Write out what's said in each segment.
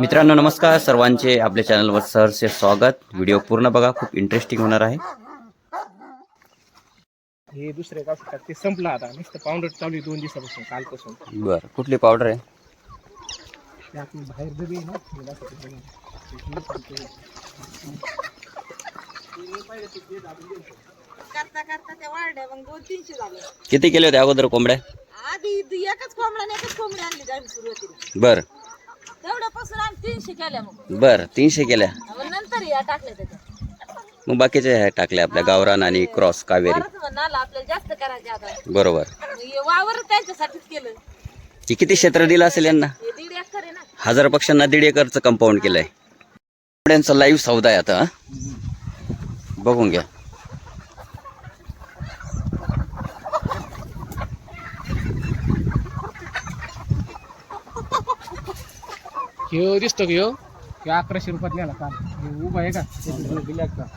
मित्रांनो नमस्कार. सर्वांचे आपल्या चॅनलवर सहर्ष स्वागत. व्हिडिओ पूर्ण बघा. खूप इंटरेस्टिंग होणार आहे. हे दुसरे गाव शकतात ते संपलं आता. नुसतं पावडर चालू आहे दोन दिवसापासून कालपासून. बरं. कुठली पावडर आहे? ते आपण बाहेर ना दाखवतो बघा. करता करता त्या वाढल्या मग दोन तीनशे झाले. किती केले होते अगोदर कोंबड्या? आधी द- एकच कोंबडा आणि एकच कोंबडी आणली आम्ही सुरुवातीला बरं. तेवढ्यापासून आम्ही तीनशे केल्या मग. बरं तीनशे केल्या. मग नंतर या टाकल्या त्याच्यात मग बाकीचे ह्या टाकले आपल्या गावरान आणि क्रॉस कावेरी. परत म्हणाला आपल्याला जास्त करायचे आता. बरोबर. मग हे वावर त्यांच्यासाठीच केलं. की किती क्षेत्र दिलं असेल यांना? हे दीड एकर आहे ना. हजार पक्ष्यांना दीड एकरचं कंपाऊंड केलंय. कोंबड्यांचा लाईव्ह सौदा आहे आता हं? बघून घ्या. ह्यो दिसतो की ह्यो ह्यो अकराशे रुपयात नेला काल. हे उभा आहे का?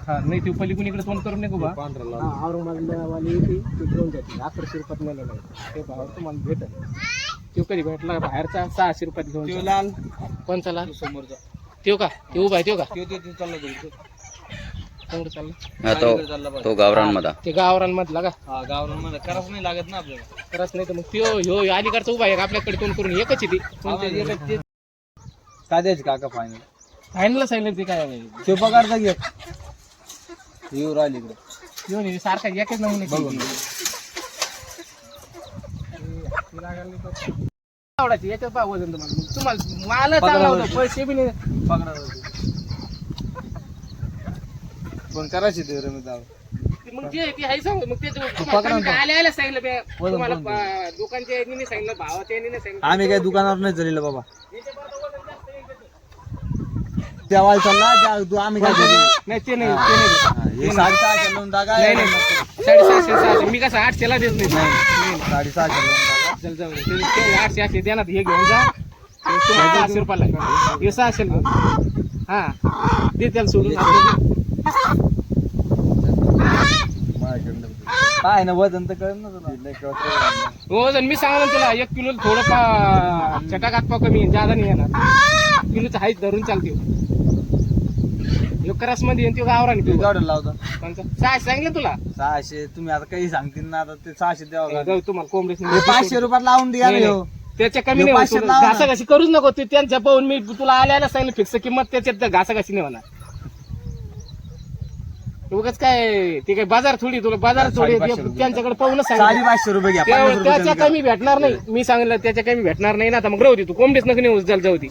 हा नाही ते पलीकडून इकडे तोंड करून नाही उभा. हा, औरंगाबादवाली येते ते. घेऊन जाते अकराशे रुपयात नेलेला आहे ते भावावर तुम्हाला भेटेल. तो कधी भेटला? बाहेरचा सहाशे रुपयात घेऊन लाल. कोणचा लाल? समोरचा. त्यो का? ते उभा आहे त्यो का? कोंबडं चाललं हा, तो तो गावरान मधा ते गावरांमधला का? हा गावामध्ये करावंच नाही लागत ना आपल्याला. खरंच नाही तर मग त्यो ह्यो ह्यो अलीकडचा उभा आहे का? आपल्याकडे तोंड करून एकच आहे ती. काय द्यायचं काका फायनल फायनल सांगितलं ते काय शिव पगारचा घे. येऊ राहिली इकडे. येऊन हे सारखा एकच नमुने आवडायची याच्यात पहा वजन तुम्हाला. मग तुम्हाला मला चांगला होता पैसे बी नाही. पकडा पण करायची ते रमेश दाव ते मग जे ते आहे सांग. मग ते तुम्हाला. आल्या आल्या सांगितलं बे. तुम्हाला पा- दुकानच्या यांनी नाही सांगितलं भावाच्या यांनी नाही सांगितलं. आम्ही काय दुकानावर नाही चाललेलं बाबा त्या चालला त्या- तू आम्ही काय करू? नाही ते नाही ते नाही. हा, साडेसहाशे लावून टाका नाही. नाही साडेसहाशे सहाशे. मी कसं आठशेला देत नाही. नाही साडेसहाशे लावून टाका चल जाऊ दे. ते- ते आठशे आठशे द्या ना हे घेऊन जा. तुम्हाला सहाशे रुपयाला आहे. हे सहाशे हा. दे त्याला सोडून. आपलं माझ्याकडनं. काय ना वजन तर कळ ना तुला. नाही कळत रे. वजन मी सांगला ना तुला एक किलो थोडं पा चटाकात पा कमी आहे, जादा नाही येणार. किलोचं हाईट धरून चालते. ह्यो करसमध्ये येतो गावराने किती ऑर्डर लावता. सहाशे सांगितलं तुला? सहाशे तुम्ही आता काही सांगतील ना आता ते सहाशे द्यावं लागेल. जाऊ तुम्हाला कोंबडीच हे पाचशे रुपयात लावून द्या ना नाही, ह्यो. त्याच्या कमी नाही पाचशे लावा ना. घासा घाशी करूच नको तू त्यांच्या पाहून मी तुला आल्याला सांगितलं फिक्स किंमत त्याच्यात घासा घाशी नाही होणार. उगाच काय ते काय बाजार थोडी तुला बाजार थोडी साडेपाचशे रुपये. त्यांच्याकडे पाहूनच सांगितलं साडेपाचशे रुपये घ्या पन्नास त्या- रुपये त्याच्या कमी भेटणार नाही. मी सांगितलं त्याच्या कमी भेटणार नाही ना आता मग राहू दे तू कोंबडीच नको नेऊ जाल जाऊ दे.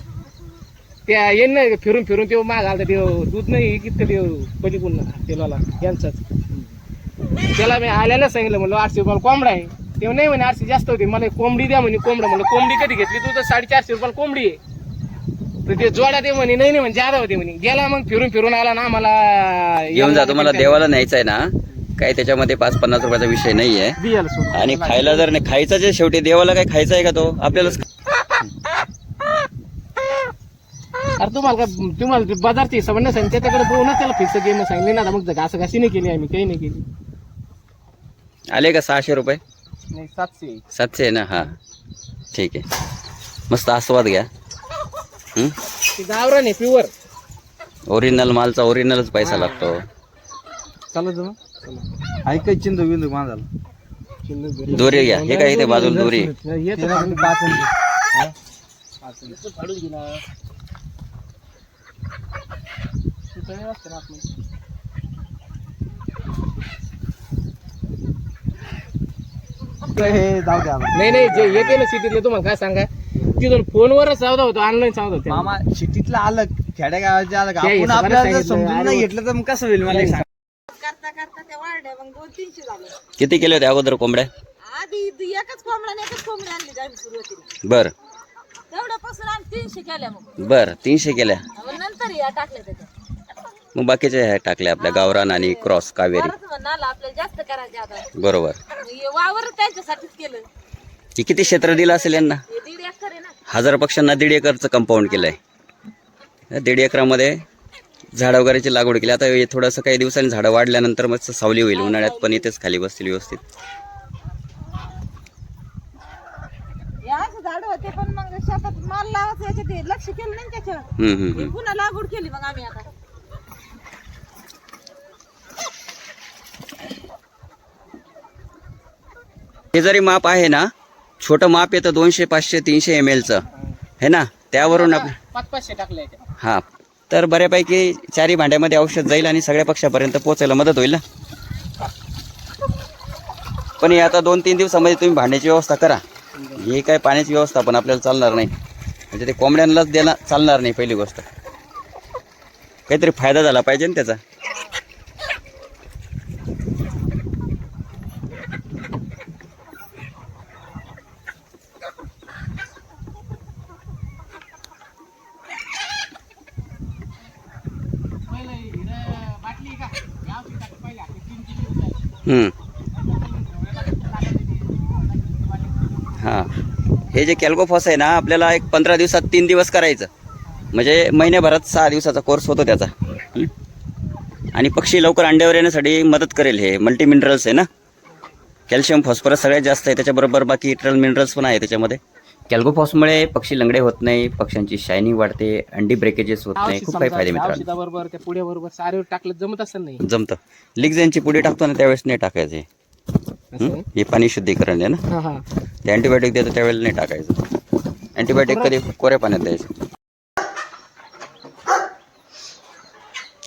त्या येईन ना फिरून फिरून ते माग आलता ते दूध नाही किती ते पलीकडून तेलाला यांचाच. त्याला मी आल्याला सांगितलं म्हणलं आठशे रुपयाला कोंबडा आहे. तेव्हा नाही म्हणे आठशे जास्त होते. मला कोंबडी द्या म्हणे कोंबडा म्हणलं कोंबडी कधी घेतली? तू तर साडेचारशे रुपयाला कोंबडी आहे. तर ते जोड्या दे म्हणे नाही नाही म्हणजे जादा होते म्हणे. गेला मग फिरून फिरून आला ना मला घेऊन जा तुम्हाला देवाला न्यायचं आहे ना. काही त्याच्यामध्ये पाच पन्नास रुपयाचा विषय नाहीये. बियाला आणि खायला जर नाही खायचं जे शेवटी देवाला काय खायचं आहे का तो? आपल्यालाच अरे तुम्हाला काय तुम्हाला ते बाजारची हिशोब नाही सांगितलं त्याच्याकडे बघूनच त्याला फिक्स गेम सांगितले ना आता. मग घासा घाशी नाही केली आम्ही काही नाही केली. आले का सहाशे रुपये? नाही सातशे सातशे आहे ना? हा. ठीक आहे. मस्त आस्वाद घ्या. हं? ते गावरान आहे प्युअर ओरिजिनल मालचा ओरिजिनलच पैसा लागतो. चालत मग. ऐकाय चिंत बिंदू माझाला दोरी घ्या. हे काय इथे बाजूला दोरी. फाडून दिला ते तळे असते ना आतमध्ये. हे जाऊ द्या आता. नाही नाही जे येते ना सिटीतले तुम्हाला काय सांगा तिथून फोनवरच सावधा होतो ऑनलाईन सावधा होतो. मामा सिटीतलं आलं खेड्या गावाचे आलं का त्या आपण हिशोबाने आपल्याला जर सांगितलं, समजून नाही घेतलं तर मग कसं होईल मला एक सांग. करता करता त्या वाढल्या मग दोन तीनशे झाले. किती केले होते अगोदर कोंबड्या? आधी द- एकच कोंबडा आणि एकच कोंबडी आणली आम्ही सुरुवातीला. बर. तेवढ्यापासून आम्ही तीनशे केल्या मग. बर तीनशे केल्या. मग नंतर या टाकल्या त्याच्यात. मग बाकीचे ह्या टाकले आपल्या गावरान आणि क्रॉस कावेरी. परत म्हणाला आपल्याला जास्त करायचे आता बरोबर. मग हे वावर त्यांच्यासाठीच केलं. की किती क्षेत्र दिलं असेल यांना? हे दीड एकर आहे ना. हजार पक्ष्यांना दीड एकरचं कंपाऊंड केलंय. या दीड एकरामध्ये झाडं वगैरेची लागवड केली. आता हे थोडंसं काही दिवसांनी झाडं वाढल्यानंतर मग सावली होईल. उन्हाळ्यात पण इथेच खाली बसतील व्यवस्थित. होते पण मग शेतात माल लावायचं याच्यात हे लक्ष केलं नाही ना त्याच्यावर. हम्म, हम्म, हम्म. पुन्हा लागवड केली मग आम्ही आता. हे जरी माप आहे ना छोटं माप येतं दोनशे पाचशे तीनशे एम एलचं है ना? त्यावरून आप पाच पाचशे टाकले. हा. तर बऱ्यापैकी चारी भांड्यामध्ये औषध जाईल आणि सगळ्या पक्षापर्यंत पोहोचायला मदत होईल ना? पण हे आता दोन तीन दिवसामध्ये तुम्ही भांड्याची व्यवस्था करा. हे काय पाण्याची व्यवस्था पण आपल्याला चालणार नाही. म्हणजे ते कोंबड्यांनाच देणं चालणार नाही पहिली गोष्ट. काहीतरी फायदा झाला पाहिजे ना त्याचा पहिलं हिरं बाटली का या औषध टाकलं पहिले आपले तीन तीन दिवस झाले. हम्म. हां. हे जे कॅल्कोफॉस आहे ना आपल्याला एक पंधरा दिवसात तीन दिवस करायचं. म्हणजे महिन्याभरात सहा दिवसाचा कोर्स होतो त्याचा. आणि पक्षी लवकर अंड्यावर येण्यासाठी मदत करेल हे मल्टी मिनरल्स आहे ना. कॅल्शियम फॉस्फरस सगळ्यात जास्त आहे त्याच्याबरोबर बाकी इटरल मिनरल्स पण आहे त्याच्यामध्ये. कॅल्कोफॉसमुळे पक्षी लंगडे होत नाही पक्ष्यांची शायनिंग वाढते अंडी ब्रेकेजेस होत नाही खूप काही फायदे मित्रांनो. औषधाबरोबर त्या पुढ्याबरोबर सारेवर टाकलं जमत असं नाही? जमतं. पुडी टाकतो ना त्यावेळेस नाही टाकायचं हे. पाणी शुद्धीकरण आहे ना? ते अँटीबायोटिक देतो त्यावेळेला नाही टाकायचं. अँटीबायोटिक कधी कोऱ्या पाण्यात द्यायचं?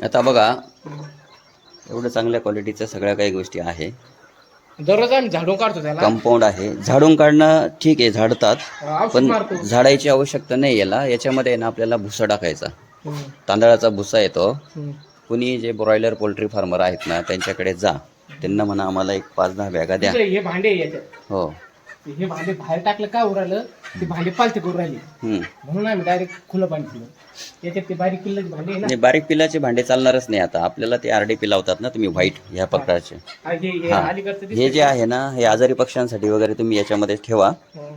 आता बघा एवढं चांगल्या क्वालिटीच्या सगळ्या काही गोष्टी आहे. दररोज आम्ही झाडून काढतो त्याला. कंपाऊंड आहे. झाडून काढणं ठीक आहे झाडतात. औषध पण मारतो. झाडायची आवश्यकता नाही याला. याच्यामध्ये ना आपल्याला भुसा टाकायचा. हम्म, तांदळाचा भुसा येतो. हम्म. कुणी जे ब्रॉयलर पोल्ट्री फार्मर आहेत ना त्यांच्याकडे जा. त्यांना म्हणा आम्हाला एक पाच दहा बॅगा द्या. हे भांडे आहे याच्यात हो. हे भांडे बाहेर टाकलं का उरालं ते भांडे पालते करून राहिले. हम्म. म्हणून आम्ही डायरेक्ट खुलं पाणी पिलं याच्यात ते बारीक किल्ल्याचे भांडे आहे ना. नाही बारीक पिलाचे भांडे चालणारच नाही आता. आपल्याला ते आर डी पी लावतात ना तुम्ही व्हाईट ह्या प्रकारचे. हा, हे हे हा. अलीकडचं हे जे आहे ना हे आजारी पक्ष्यांसाठी वगैरे तुम्ही याच्यामध्ये ठेवा. दिसतं.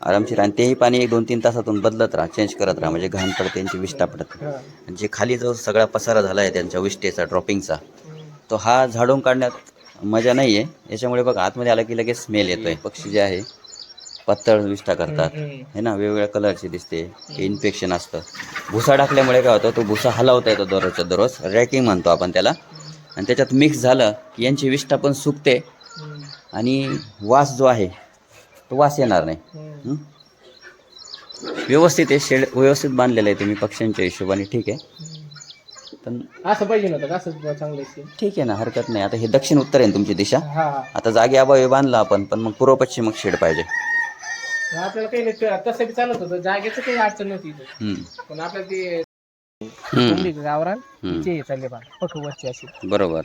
आरामशीर आणि तेही पाणी एक दोन तीन तासातून बदलत राहा चेंज करत राहा. म्हणजे घाण पडते त्यांची विष्ठा पडत हा. आणि जे खाली जो सगळा पसारा झाला आहे त्यांच्या विष्ठेचा ड्रॉपिंगचा तो हा झाडून काढण्यात मजा नाही आहे याच्यामुळे बघा आतमध्ये आला की लगेच स्मेल येतोय. पक्षी जे आहे पातळ विष्ठा करतात. हे ना वेगवेगळ्या कलरची दिसते. हे इन्फेक्शन असतं. भुसा टाकल्यामुळे काय होतं तो भुसा हलवता येतो दररोजच्या दररोज. रॅकिंग म्हणतो आपण त्याला. आणि त्याच्यात मिक्स झालं की यांची विष्ठा पण सुकते. आणि वास जो आहे तो वास येणार नाही? व्यवस्थित आहे शेड व्यवस्थित बांधलेलं आहे तुम्ही पक्ष्यांच्या हिशोबाने ठीक आहे. पण असं पाहिजे नव्हतं का? असंच चांगलं आहे ते. ठीक आहे ना हरकत नाही. आता हे दक्षिण उत्तर आहे ना तुमची दिशा. हा. हा आता जागे अभावी बांधला आपण पण मग पूर्व पश्चिम मग शेड पाहिजे. आपल्याला काही नाही ते- तसं बी चालत होतं. जागेचं काही अडचण नव्हती इथं. हं. पण आपल्याला ते गावरान हम्म. हे चालले बा पक वरची अशी बरोबर.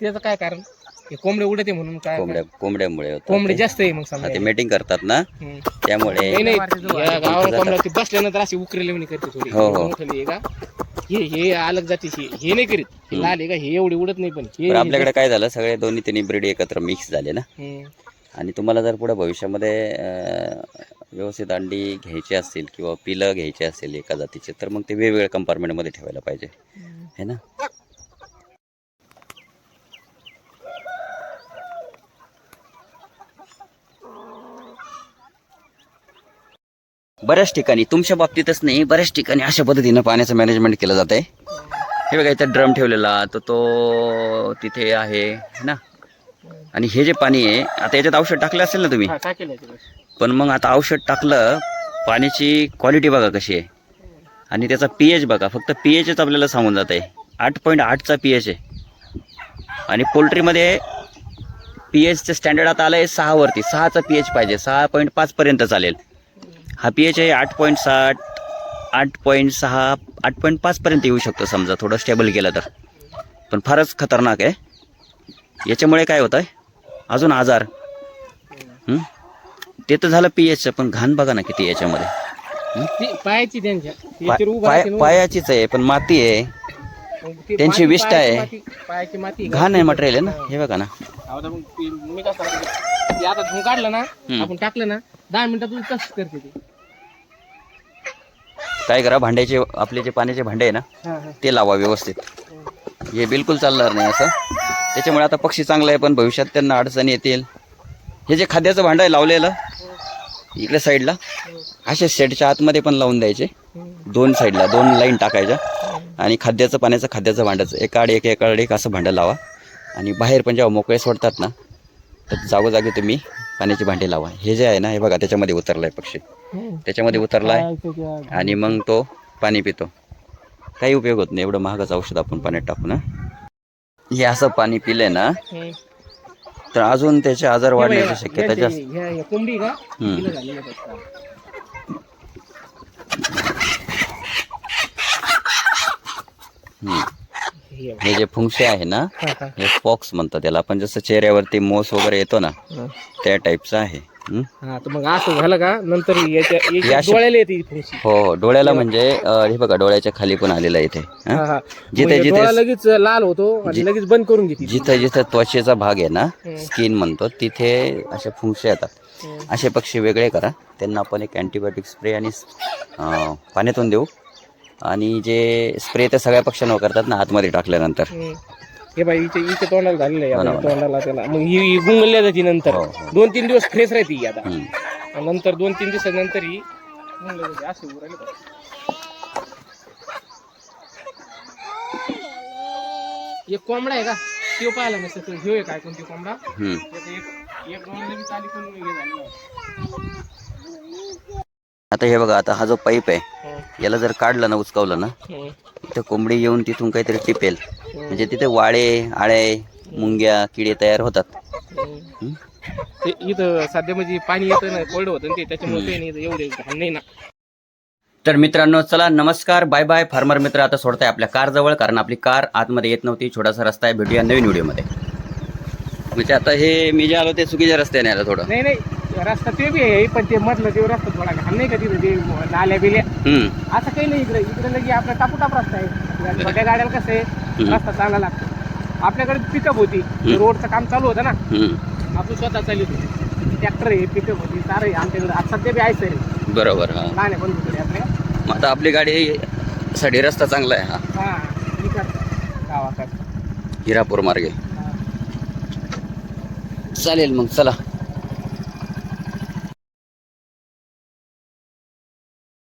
त्याचं काय कारण? हे कोंबडे उडते म्हणून काय कोंबड्या कोंबड्यामुळे होतं. कोंबडे ते. जास्त आहे मग हा, समजा ते मेटिंग करतात ना? हम्म. त्यामुळे नाही नाही. या गावाला कोंबड्या ती बसल्यानंतर अशी उकरेली करते थोडी. हो, हो. आहे का? हे हे अलग जातीची आहे. हे नाही करीत. हे लाल आहे का? हे एवढी उडत नाही पण. हे आपल्याकडे काय झालं? सगळे दोन्ही तिन्ही ब्रीड एकत्र मिक्स झाले ना? हम्म. आणि तुम्हाला जर पुढे भविष्यामध्ये अं, व्यवस्थित अंडी घ्यायची असतील किंवा पिलं घ्यायची असेल एका जातीचे तर मग ते वेगवेगळ्या कंपार्टमेंटमध्ये ठेवायला पाहिजे. है ना? बऱ्याच ठिकाणी तुमच्या बाबतीतच नाही बऱ्याच ठिकाणी अशा पद्धतीनं पाण्याचं मॅनेजमेंट केलं जात आहे हे बघा इथं ड्रम ठेवलेला तर तो तिथे आहे है ना? आणि हे जे पाणी आहे आता याच्यात औषध टाकलं असेल ना तुम्ही. पण मग आता औषध टाकलं पाण्याची क्वालिटी बघा कशी आहे. आणि त्याचा पी एच बघा फक्त पी एचच आपल्याला सांगून जात आहे आठ पॉईंट आठचा पी एच आहे. आणि पोल्ट्रीमध्ये पी एचचं स्टँडर्ड आता आलं आहे सहावरती सहाचा पी एच पाहिजे सहा पॉईंट पाचपर्यंत चालेल. हा पी एच आहे आठ पॉईंट साठ आठ पॉईंट सहा आठ पॉईंट पाचपर्यंत येऊ शकतो समजा. थोडं स्टेबल केलं तर. पण फारच खतरनाक आहे. याच्यामुळे काय होतं आहे अजून आजार. हं? ते तर झालं पी एचचं पण घाण बघा ना किती याच्यामध्ये. ती पायाची त्यांच्या. पायाचीच आहे पण माती आहे. त्यांची पायाची आहे. घाण आहे मटेरियल आहे ना? हे बघा ना. मी काढलं ना. आपण टाकलं ना दहा मिनिटात तसंच करते काय करा भांड्याचे आपले जे पाण्याचे भांडे आहे ना ते लावा व्यवस्थित. हे बिलकुल चालणार नाही असं. त्याच्यामुळे आता पक्षी चांगला आहे पण भविष्यात त्यांना अडचणी येतील. हे जे खाद्याचं भांडं आहे लावलेलं इकडे साईडला असे शेडच्या आतमध्ये पण लावून द्यायचे. दोन साईडला दोन लाईन टाकायच्या. आणि खाद्याचं पाण्याचं खाद्याचं भांड्याचं एका आड एक एका आड एक असं भांडं लावा. आणि बाहेर पण जेव्हा मोकळे सोडतात ना तर जागोजागी तुम्ही पाण्याची भांडी लावा. हे जे आहे ना हे बघा त्याच्यामध्ये उतरलाय पक्षी. हम्म. त्याच्यामध्ये उतरलाय आणि मग तो पाणी पितो काही उपयोग होत नाही एवढं महागाचं औषध आपण पाण्यात टाकू ना हे असं पाणी पिलंय ना. तर अजून त्याचे आजार हे वाढण्याची शक्यता जास्त. हे. हे जे फुंगशे आहे ना हा, हा. हे फॉक्स म्हणतात त्याला आपण जसं चेहऱ्यावरती मोस वगैरे येतो ना हा. त्या टाईपचं आहे? हा तर मग असं झालं का नंतर याच्या याच्या अशे- डोळ्याला येते ही. हो हो डोळ्याला म्हणजे अं, हे बघा डोळ्याच्या खाली पण आलेलं आहे इथे हा, हं? हा. जिथे- म्हणजे जिथे- लगेच लाल होतो आणि लगेच बंद करून घेते जिथं जिथं त्वचेचा भाग आहे ना. स्किन म्हणतो तिथे असे फुंगशे येतात. असे पक्षी वेगळे करा त्यांना आपण एक अँटीबायोटिक स्प्रे आणि अं, पाण्यातून देऊ आणि जे स्प्रे ते सगळ्या पक्ष्यांवर करतात ना आतमध्ये टाकल्यानंतर हम्म. हे बाई इथे इथे तोंडाला झालेलं आहे आपल्या. तोंडाला त्याला मग ही ही गुंगल्या जाते नंतर हो, हो. दोन तीन दिवस फ्रेश राहते ही आता. आणि नंतर दोन तीन दिवसानंतर ही गुंगल्या जाते असे उरायले. एक कोंबडा आहे का तो पाहिला नसतं तो ह्यो आहे काय कोणती कोंबडा. त्याचं एक एक दोन लगेच आली पण हे झालेलं आहे. आता हे बघा आता हा जो पाईप आहे हं, याला जर काढलं ना उचकावलं ना हं, तर कोंबडी येऊन तिथून काहीतरी टिपेल म्हणजे तिथे वाळे आळे मुंग्या किडे तयार होतात. हं. ते इथं सध्या म्हणजे पाणी येतं ना कोरडं होतं ना ते त्याच्यामुळे काही नाही इथं एवढे घाण नाही ना. तर मित्रांनो चला नमस्कार बाय बाय फार्मर मित्र आता सोडताय आपल्या कार जवळ कारण आपली कार आतमध्ये येत नव्हती छोटासा रस्ता आहे भेटूया नवीन व्हिडिओमध्ये. म्हणजे आता हे मी जे आलो ते चुकीच्या रस्त्याने आलं थोडं. नाही नाही रस्ता ते बी आहे पण ते मधलं ते रस्ता थोडा घाण नाही का तिथं ते नाल्या बिल्या. हम्म, असं काही नाही इकडे. इकडे लगे आपला टापू टाप रस्ता आहे. या छोट्या गाड्याला कसं आहे. रस्ता चांगला लागतो. आपल्याकडे पिकअप होती. रोडचं काम चालू होतं ना. हम्म. आपण स्वतः चालली होती. ट्रॅक्टर आहे पिकअप होती सारं आहे. आमच्याकडे आता सध्या बी आहे सर बरोबर हा. लहान आहे आपल्या. मग आता आपली गाडी साठी रस्ता चांगला आहे हा. हा. इकडं गावाकडं. हिरापूर मार्गे. हा. चालेल मग चला.